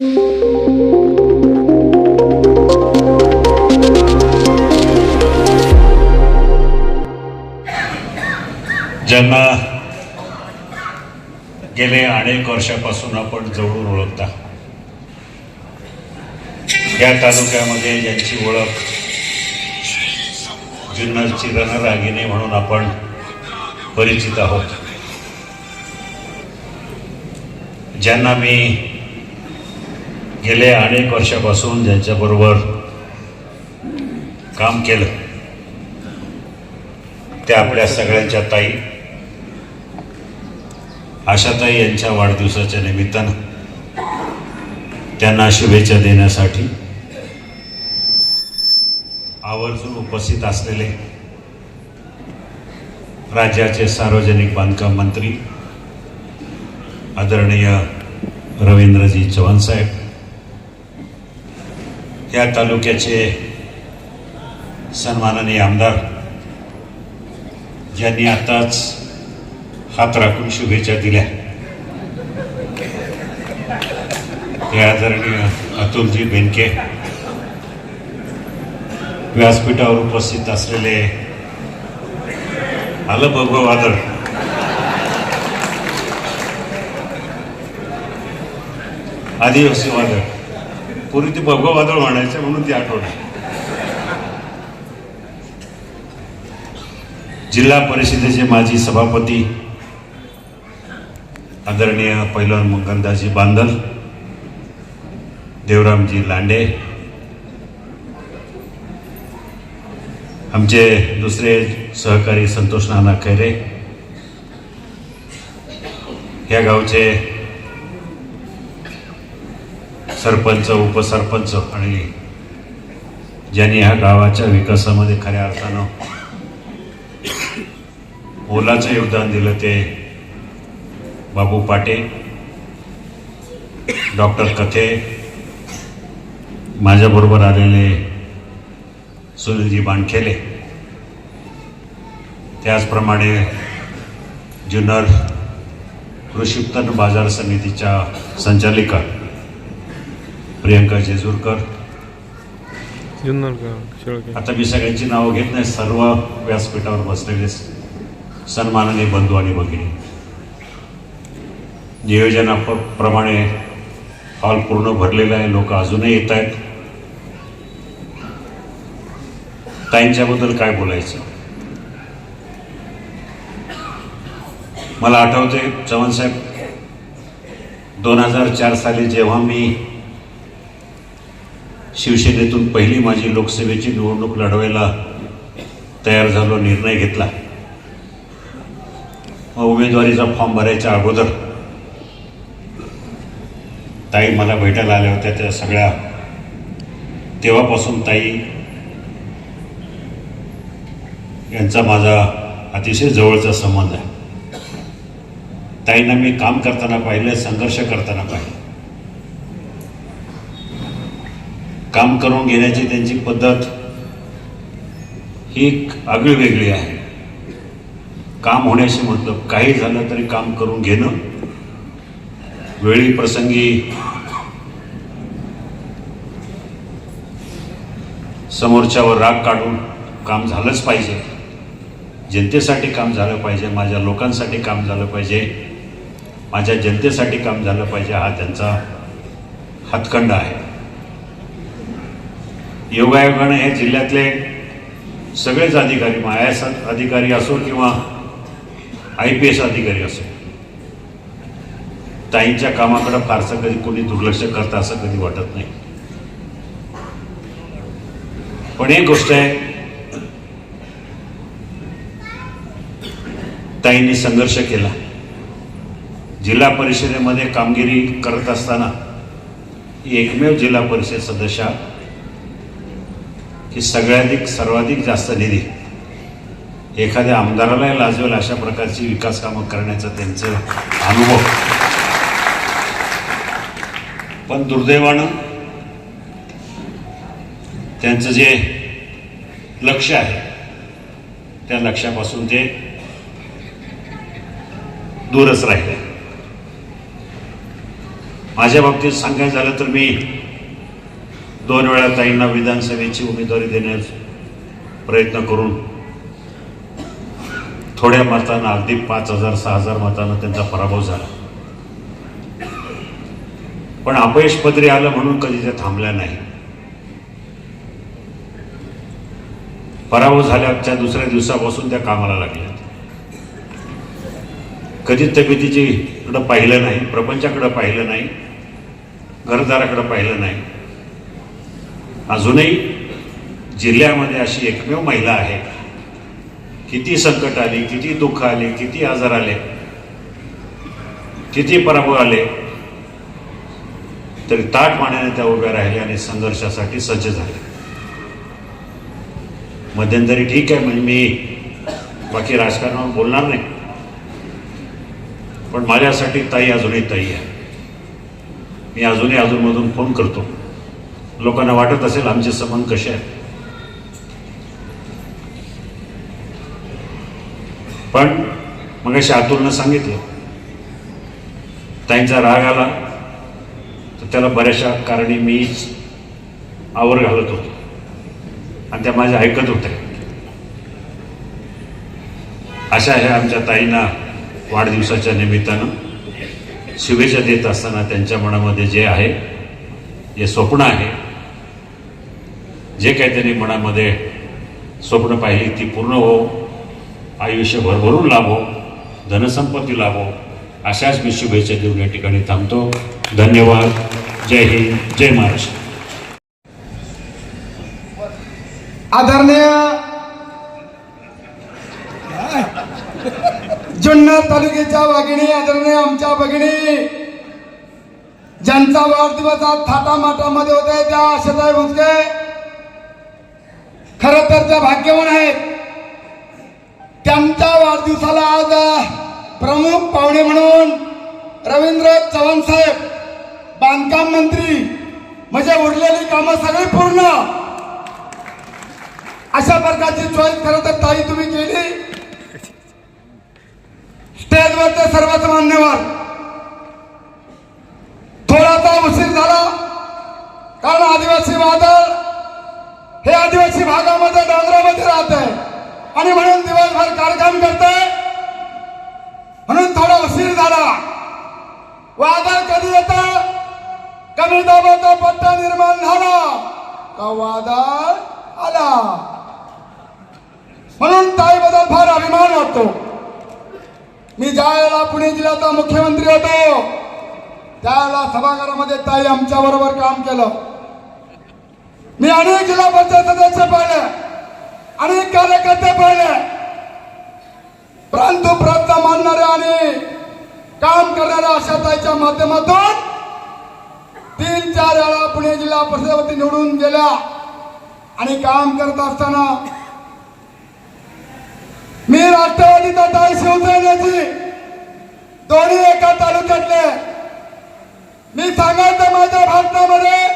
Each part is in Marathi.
ज्यांना गेले अनेक वर्षापासून आपण जवळून ओळखता. या तालुक्यामध्ये ज्यांची ओळख जुन्नरची रणरागिणी म्हणून आपण परिचित आहोत. ज्यांना मी गेले अनेक वर्षापासून ज्यांच्याबरोबर काम केलं. त्या आपल्या सगळ्यांच्या ताई आशाताई यांच्या वाढदिवसाच्या निमित्तानं त्यांना शुभेच्छा देण्यासाठी आवर्जून उपस्थित असलेले राज्याचे सार्वजनिक बांधकाम मंत्री आदरणीय रवींद्रजी चव्हाण साहेब या तालुक्याचे सन्माननीय आमदार ज्यांनी आताच हात राखून शुभेच्छा दिल्या. ते आदरणीय अतुलजी बेनके व्यासपीठावर उपस्थित असलेले आलं भगव वादळ आदिवासी वादळ पूर्वी ते भगव वादळ म्हणायचं म्हणून ती आठवण. जिल्हा परिषदेचे माजी सभापती आदरणीय पैलवान मंगलदासजी बांदल देवरामजी लांडे आमचे दुसरे सहकारी संतोष नाना खैरे या गावचे सरपंच उपसरपंच आणि ज्यांनी ह्या गावाच्या विकासामध्ये खऱ्या अर्थानं मोलाचं योगदान दिलं ते बाबू पाटे डॉक्टर कथे माझ्याबरोबर आलेले सुनीलजी बांडखेले त्याचप्रमाणे जुन्नर कृषी उत्पन्न बाजार समितीच्या संचालिका प्रियंका जेजूरकर. आता मी सगळ्यांची नावं घेत नाही सर्व व्यासपीठावर बसलेले सन्माननीय बंधू आणि भगिनी. नियोजनाप्रमाणे हॉल पूर्ण भरलेला आहे लोक अजूनही येत आहेत. ताईंच्याबद्दल काय बोलायचं? मला आठवते चव्हाण साहेब दोन हजार चार साली जेव्हा मी शिवसेनेतून पहिली माझी लोकसभेची निवडणूक लढवायला तयार झालो निर्णय घेतला. उमेदवारीचा फॉर्म भरायच्या अगोदर ताई मला भेटायला आल्या होत्या त्या सगळ्या. तेव्हापासून ताई यांचा माझा अतिशय जवळचा संबंध आहे. ताईंना मी काम करताना पाहिलं संघर्ष करताना पाहिलं काम करून घेण्याची त्यांची पद्धत ही एक आगळी वेगळी आहे. काम होण्याशी मतलब काही झालं तरी काम करून घेणं वेळी प्रसंगी समोरच्यावर राग काढून काम झालंच पाहिजे. जनतेसाठी काम झालं पाहिजे माझ्या लोकांसाठी काम झालं पाहिजे माझ्या जनतेसाठी काम झालं पाहिजे हा त्यांचा हातखंड आहे. योगायोगाने हे जिल्ह्यातले सगळेच अधिकारी आय एस अधिकारी असो किंवा आय पी एस अधिकारी असो ताईंच्या कामाकडं फारसं कधी कोणी दुर्लक्ष करतं असं कधी वाटत नाही. पण एक गोष्ट आहे ताईंनी संघर्ष केला. जिल्हा परिषदेमध्ये कामगिरी करत असताना एकमेव जिल्हा परिषद सदस्या की सगळ्याधिक सर्वाधिक जास्त निधी एखाद्या आमदारालाही लाजवेल अशा प्रकारची विकास कामं करण्याचा त्यांचं अनुभव. पण दुर्दैवानं त्यांचं जे लक्ष आहे त्या लक्ष्यापासून ते दूरच राहिले. माझ्या बाबतीत सांगायचं झालं तर मी दोन वेळा ताईंना विधानसभेची उमेदवारी देण्यास प्रयत्न करून थोड्या मतानं अगदी पाच हजार सहा हजार मतानं त्यांचा पराभव झाला. पण अपयश पदरी आलं म्हणून कधी त्या थांबल्या नाही. पराभव झाल्याच्या दुसऱ्या दिवसापासून त्या कामाला लागल्या. कधी तब्येतीची कडं पाहिलं नाही प्रपंचाकडं पाहिलं नाही घरदाराकडं पाहिलं नाही. अजूनही जिल्ह्यामध्ये अशी एकमेव महिला आहे. किती संकट आली किती दुःख आले किती आजार आले किती पराभव आले तरी ताट मानेने त्या उभ्या राहिल्या आणि संघर्षासाठी सज्ज झाले. मध्यंतरी ठीक आहे म्हणजे मी बाकी राजकारणावर बोलणार नाही. पण माझ्यासाठी ताई अजूनही ताई आहे. मी अजूनही अजूनमधून फोन करतो. लोकांना वाटत असेल आमचे संबंध कसे आहेत. पण मग अशी अतुलनं सांगितलं ताईंचा राग आला तर त्याला बऱ्याचशा कारणी मीच आवर घालत होतो. आणि त्या माझ्या ऐकत होत्या. अशा ह्या आमच्या ताईंना वाढदिवसाच्या निमित्तानं शुभेच्छा देत असताना त्यांच्या मनामध्ये जे आहे जे स्वप्न आहे जे काही त्यांनी मनामध्ये स्वप्न पाहिली ती पूर्ण हो. आयुष्य भरभरून लाभो धनसंपत्ती लाभो. अशाच मी शुभेच्छा देऊन या ठिकाणी थांबतो. धन्यवाद. जय हिंद. जय महाराष्ट्र. आदरणीय जुन्नर तालुक्याच्या भगिनी आदरणीय आमच्या भगिनी ज्यांचा वाढदिवस आज थाटामाटामध्ये होते त्या आशाताई भुसके खर तर त्या भाग्यवान आहेत. त्यांच्या वाढदिवसाला आज प्रमुख पाहुणे म्हणून रवींद्र चव्हाण साहेब बांधकाम मंत्री म्हणजे उरलेली कामं सगळी पूर्ण. अशा प्रकारची चॉईस खरं तर ताई तुम्ही केली. स्टेजवरचे सर्वच मान्यवर थोडासा उशीर झाला कारण आदिवासी वादळ हे आदिवासी भागामध्ये डोंगरामध्ये राहत आहे. आणि म्हणून दिवसभर कार्यक्रम करते म्हणून थोडा उशीर झाला. वादळ कधी येत? कमी दाबाचा पट्टा निर्माण झाला. का वादळ आला? म्हणून ताईबद्दल फार अभिमान वाटतो. मी ज्या वेळेला पुणे जिल्ह्याचा मुख्यमंत्री होतो त्यावेळेला सभागृहामध्ये ताई आमच्या बरोबर काम केलं. मी अनेक जिल्हा पंचायत सदस्य पाहिले. अनेक कार्यकर्ते पाहिले. परंतु प्रांत मानणारे आणि काम करणाऱ्या आशाताईच्या माध्यमातून तीन चार वेळा पुणे जिल्हा परिषदेवरती निवडून गेल्या. आणि काम करत असताना मी राष्ट्रवादीचा ताई शिवसेनेची दोन्ही एका तालुक्यातले मी सांगायचं माझ्या भाषणामध्ये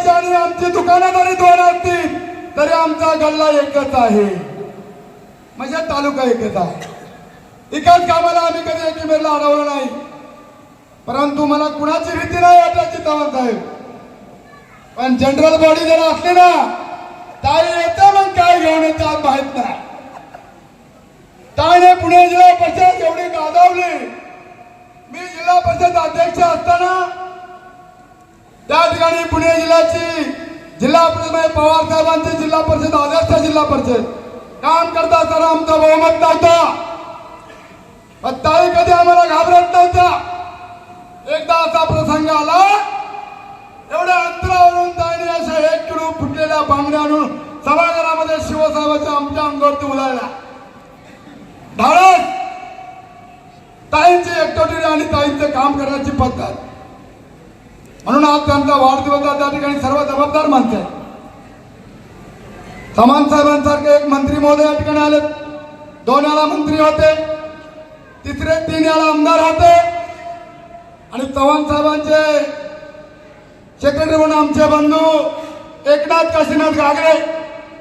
अशा आणि आमची दुकानं जरी दोन असतील तरी आमचा गल्ला एकच आहे. म्हणजे तालुका एकच आहे. एकाच कामाला आम्ही कधी एकमेकाला अडवलं नाही. परंतु मला कुणाची भीती नाही वाटायची चव्हाण साहेब. पण जनरल बॉडी जर असली ना ताई येतं मग काय घेऊन येतात माहीत नाही. ताईने पुणे जिल्हा परिषद एवढी गाजवली मी जिल्हा परिषद अध्यक्ष त्या ठिकाणी पुणे जिल्ह्याची जिल्हा परिषद म्हणजे पवार साहेबांची जिल्हा परिषद आदर्श जिल्हा परिषद. काम करता असताना आमचा बहुमत नव्हता. ताई कधी आम्हाला घाबरत नव्हता. एकदा असा प्रसंग आला एवढ्या अंतरावरून ताईने अशा एक किलो फुटलेल्या बांगड्या आणून सभागृहामध्ये शिवसाहेबाच्या आमच्या अंगावरती उलायला धाडस! ताईंची एकटोटी आणि ताईंचं काम करण्याची पद्धत. म्हणून आज त्यांचा वाढदिवस त्या ठिकाणी सर्व जबाबदार माणसं आहेत. समान साहेबांसारखे एक मंत्री महोदय या ठिकाणी आले दोन वेळा मंत्री होते तिसरे तीन वेळा आमदार होते. आणि चव्हाण साहेबांचे सेक्रेटरी म्हणून आमचे बंधू एकनाथ काशीनाथ गागडे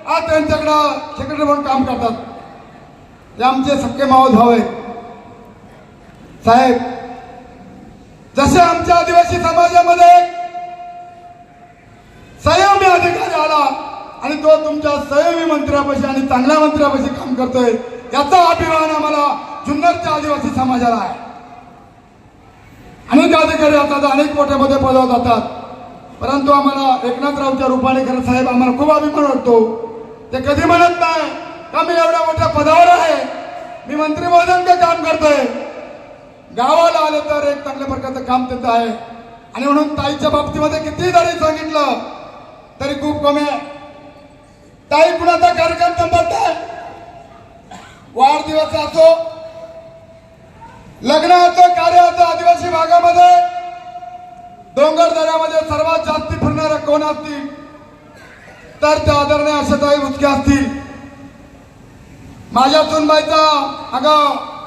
आज त्यांच्याकडं सेक्रेटरी म्हणून काम करतात. ते आमचे सक्के मावस भाव आहेत. साहेब जसे आमच्या आदिवासी समाजामध्ये संयमी अधिकारी आला आणि तो तुमच्या संयमी मंत्र्यापाशी आणि चांगल्या मंत्र्यापाशी काम करतोय याचा अभिमान आम्हाला जुन्नरच्या आदिवासी समाजाला आहे. अनेक अधिकारी असतात अनेक मोठ्यामध्ये पदावर जातात. परंतु आम्हाला एकनाथरावच्या रूपाने खरं साहेब आम्हाला खूप अभिमान वाटतो. ते कधी म्हणत नाही का मी एवढ्या मोठ्या पदावर आहे? मी मंत्री काम करतोय. गावाला आले तर एक चांगल्या प्रकारचं काम त्यांचं आहे. आणि म्हणून ताईच्या बाबतीमध्ये किती जरी सांगितलं तरी खूप कमी आहे. ताई कुणाचा कार्यक्रम संपत नाही वाढदिवस असो लग्न असो कार्य असो आदिवासी भागामध्ये डोंगर दऱ्यामध्ये सर्वात जास्ती फिरणाऱ्या कोण असतील? तर त्या आदरणीय आशाताई उचके असतील. माझ्या सुनबाईचा अगं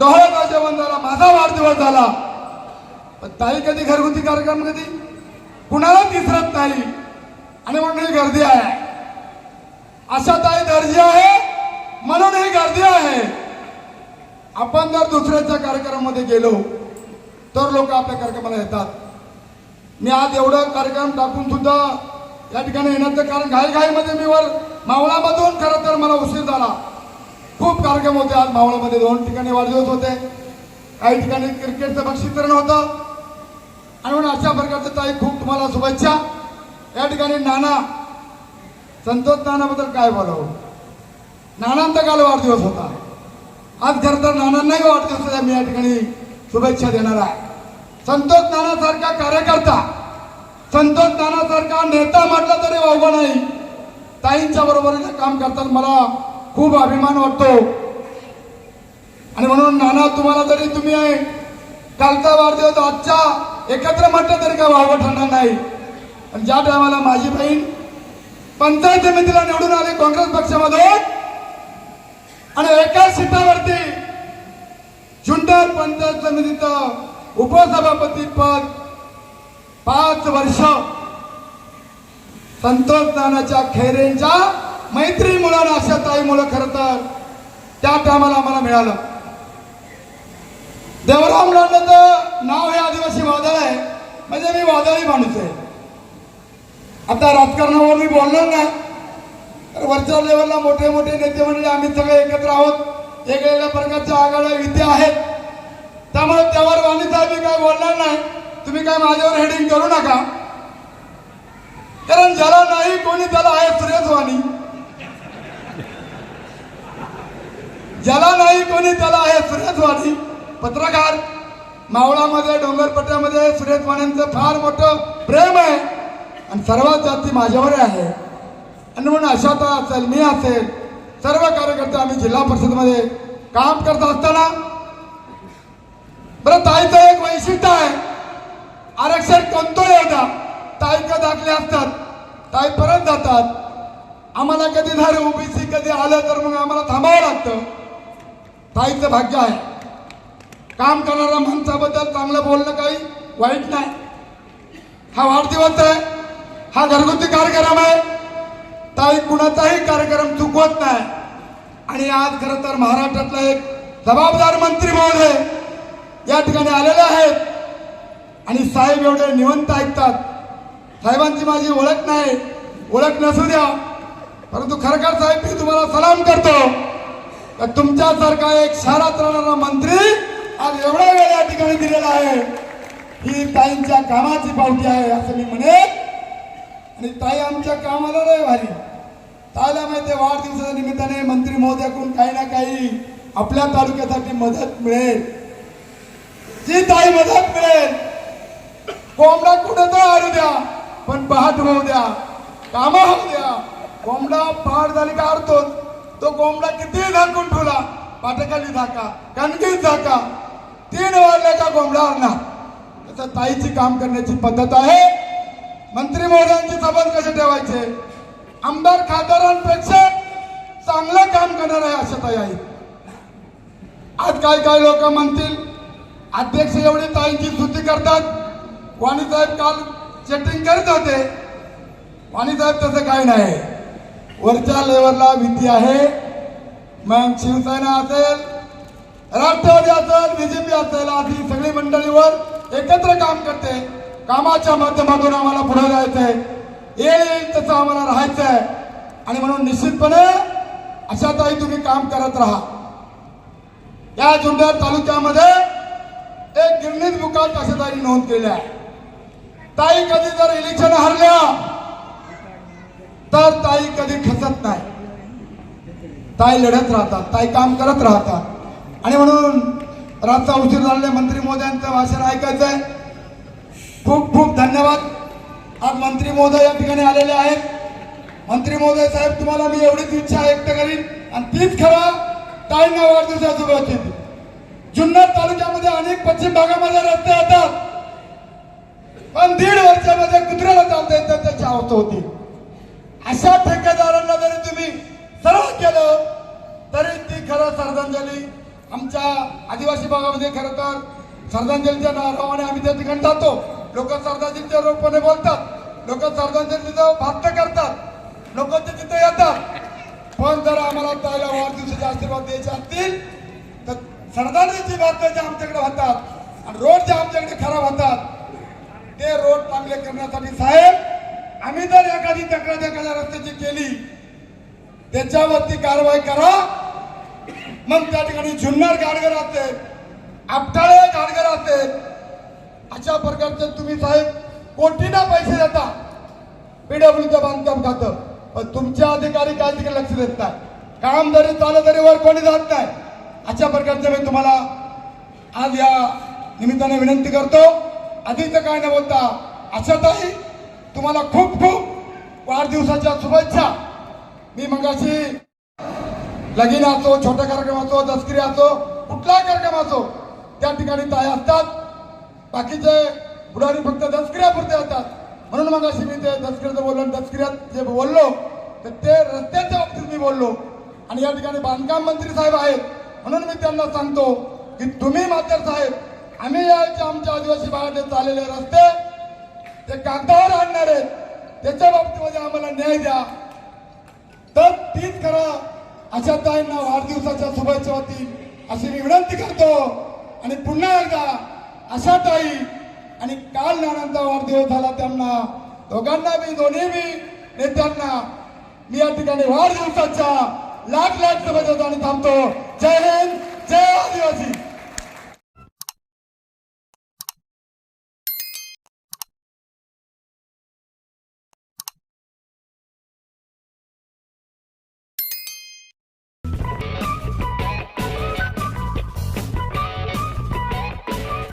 डोळ्याचा जेवण झाला माझा वाढदिवस झाला. पण ताई कधी घरगुती कार्यक्रम कधी? कुणाला तिसरत नाही आणि म्हणून ही गर्दी आहे. अशा ताई दर्जी आहे म्हणून ही गर्दी आहे. आपण जर दुसऱ्याच्या कार्यक्रमामध्ये गेलो तर लोक आपल्या कार्यक्रमाला येतात. मी आज एवढं कार्यक्रम टाकून सुद्धा या ठिकाणी येण्याचं कारण घाईघाईमध्ये मी वर मावळामधून खरं तर मला उशीर झाला. खूप कार्यक्रम होते. आज मावळामध्ये दोन ठिकाणी वाढदिवस होते. काही ठिकाणी क्रिकेटचं बक्षीकरण होतं. आणि म्हणून अशा प्रकारचं ताई खूप तुम्हाला शुभेच्छा. या ठिकाणी नाना संतोष नानाबद्दल काय बोलावं? नानांचा काल वाढदिवस होता. आज खरं तर नानांनाही वाढदिवसाच्या मी या ठिकाणी शुभेच्छा देणार आहे. संतोष नानासारखा कार्यकर्ता संतोष नानासारखा नेता म्हटलं तरी वावगं नाही. ताईंच्या बरोबरीचं काम करतात. मला खूप अभिमान वाटतो. आणि म्हणून नाना तुम्हाला जरी तुम्ही कालचा वाढदिवस आजच्या एकत्र म्हटलं तरी काय वावगं ठरणार नाही. आणि ज्या टायमाला माझी बहीण पंचायत समितीला निवडून आली काँग्रेस पक्षामधून आणि एका सीटावरती जुन्नर पंचायत समितीचं उपसभापती पद पाच वर्ष संतोष नानाच्या खैरेंच्या मैत्री आणि मुलं खरं तर त्या टायमाला आम्हाला मिळालं. देवराम लांडेचं नाव हे आदिवासी वादळ आहे. म्हणजे मी वादळी माणूस आहे. आता राजकारणावर मी बोलणार नाही. तर वरच्या लेवलला मोठे मोठे नेते म्हणजे आम्ही सगळे एकत्र आहोत. वेगवेगळ्या प्रकारच्या आघाड्या विद्या आहेत. त्यामुळे त्यावर वाणी साहेब मी काय बोलणार नाही. तुम्ही काय माझ्यावर हेडिंग करू नका. कारण ज्याला नाही कोणी त्याला आहे सुरेश वाणी. ज्याला नाही कोणी त्याला आहे सुरेशवाणी. पत्रकार मावळामध्ये डोंगरपट्ट्यामध्ये सुरेशवाण्यांचं फार मोठं प्रेम आहे आणि सर्वात जास्ती माझ्यावर आहे. आणि म्हणून अशाता असेल मी असेल सर्व कार्यकर्ते आम्ही जिल्हा परिषदमध्ये काम करत असताना बरं ताईचं एक वैशिष्ट्य आहे आरक्षण कोणतं होता ताईका दाखले असतात ताई परत जातात. आम्हाला कधी झालं ओबीसी कधी आलं तर मग आम्हाला थांबावं लागतं. ताईचं भाग्य आहे. काम करणाऱ्या माणसाबद्दल चांगलं बोलणं काही वाईट नाही. हा वाढदिवस आहे. हा घरगुती कार्यक्रम आहे. ताई कुणाचाही कार्यक्रम चुकवत नाही. आणि आज खरं तर महाराष्ट्रातला एक जबाबदार मंत्री महोदय या ठिकाणी आलेले आहेत. आणि साहेब एवढे निवंत ऐकतात. साहेबांची माझी ओळख नाही. ओळख नसू द्या. परंतु खरखर साहेब मी तुम्हाला सलाम करतो. तर तुमच्यासारखा एक शहरात राहणारा मंत्री आज एवढा वेळ या ठिकाणी दिलेला आहे. ही ताईंच्या कामाची पावती आहे असं मी म्हणेन. आणि ताई आमच्या कामाला नाही भारी. ताईला माहिती आहे, वाढदिवसाच्या निमित्ताने मंत्री महोदयाकडून काही ना काही आपल्या तालुक्यासाठी मदत मिळेल. जी ताई मदत मिळेल. कोंबडा कुठे तर आणू द्या पण पहाट होऊ द्या. कामा होऊ द्या. कोंबडा पहाट झाली का अडतो तो कोंबडा किती झाकून ठेवला पाटकाली झाका कणकीत झाका तीन वाजले का कोंबडा आणला त्याचा ताईची काम करण्याची पद्धत आहे. मंत्री महोदयांची संबंध कसे ठेवायचे? आमदार खासदारांपेक्षा चांगलं काम करणार आहे अशा ताई आहे आज काय काय लोक म्हणतील? अध्यक्ष एवढी ताईंची स्तुती करतात. वाणी साहेब काल चेटिंग करत होते. वाणी साहेब तसं काही नाही. वरच्या लेवलला भीती आहे. मग शिवसेना असेल राष्ट्रवादी असेल बीजेपी असेल आधी सगळी मंडळीवर एकत्र काम करते. कामाच्या माध्यमातून आम्हाला पुढे जायचंय. येईल तसं आम्हाला राहायचंय. आणि म्हणून निश्चितपणे अशा ताई तुम्ही काम करत राहा. या जुन्नर तालुक्यामध्ये एक गिरणीत बुकात अशा ताई नोंद केली आहे ताई कधी जर इलेक्शन हरल्या तर ताई कधी खचत नाही. ताई लढत राहतात ताई काम करत राहतात. आणि म्हणून रातचा उशीर झालेल्या मंत्री मोदयांचं भाषण ऐकायचं आहे. खूप खूप धन्यवाद. आज मंत्री महोदय या ठिकाणी आलेले आहेत. मंत्री महोदय साहेब तुम्हाला मी एवढीच इच्छा व्यक्त करीन. आणि तीच खरा ताईंना वाढदिवसा शुभेच्छा जुन्नर तालुक्यामध्ये अनेक पश्चिम भागामध्ये रस्ते येतात. पण दीड वर्षामध्ये कुत्र्याला चालता येतात त्याची आवत होती. अशा ठेकेदारांना जरी तुम्ही सरळ केलं तरी ती खरं श्रद्धांजली आमच्या आदिवासी भागामध्ये खरं तर श्रद्धांजलीच्या नावाने आम्ही त्या ठिकाणी जातो. लोक श्रद्धांजलीच्या रूपाने बोलतात. लोक श्रद्धांजलीचं भाष्य करतात. लोक ते तिथे येतात. पण जर आम्हाला त्याला वाढदिवसाचे आशीर्वाद द्यायचे असतील तर श्रद्धांजलीची भात जे आमच्याकडे होतात आणि रोड जे आमच्याकडे खराब होतात ते रोड चांगले करण्यासाठी साहेब आम्ही जर एखादी तक्रार एखाद्या रस्त्याची केली त्याच्यावरती कारवाई करा. मग त्या ठिकाणी जुन्नर गाडगर असते आपटाळे गाडगर असते अशा प्रकारचे तुम्ही साहेब कोटीना पैसे देता. पीडब्ल्यूचं बांधकाम खातं. पण तुमचे अधिकारी काय तिकडे लक्ष देत नाही. काम जरी चाललं तरी वर कोणी जात नाही. अशा प्रकारचे मी तुम्हाला आज या निमित्ताने विनंती करतो. अधिक काय न बोलता आशाताई तुम्हाला खूप खूप वाढदिवसाच्या शुभेच्छा. मी मगाशी लगीन असो छोट्या कार्यक्रम असो दसकरी असो कुठलाही कार्यक्रम असो त्या ठिकाणी ताई असतात. बाकीचे बुडारी फक्त दसकऱ्यापुरते असतात. म्हणून मगाशी मी ते दसकऱ्याचं बोललो दसकऱ्यात जे बोललो तर ते रस्त्याच्या बाबतीत मी बोललो. आणि या ठिकाणी बांधकाम मंत्री साहेब आहेत. म्हणून मी त्यांना सांगतो की तुम्ही मात्र साहेब आम्ही यायचे आमच्या आदिवासी भागात चाललेले रस्ते ते कागदावर आणणार आहेत. त्याच्या बाबतीमध्ये आम्हाला न्याय द्या. तर तीच करा. अशा ताईंना वाढदिवसाच्या शुभेच्छा होतील. अशी मी विनंती करतो. आणि पुन्हा एकदा अशा ताई आणि काल नानांचा वाढदिवस झाला त्यांना. दोघांना मी दोन्ही मी नेत्यांना मी या ठिकाणी वाढदिवसाच्या लाख लाख शुभेच्छा थांबतो. जय हिंद जय आदिवासी.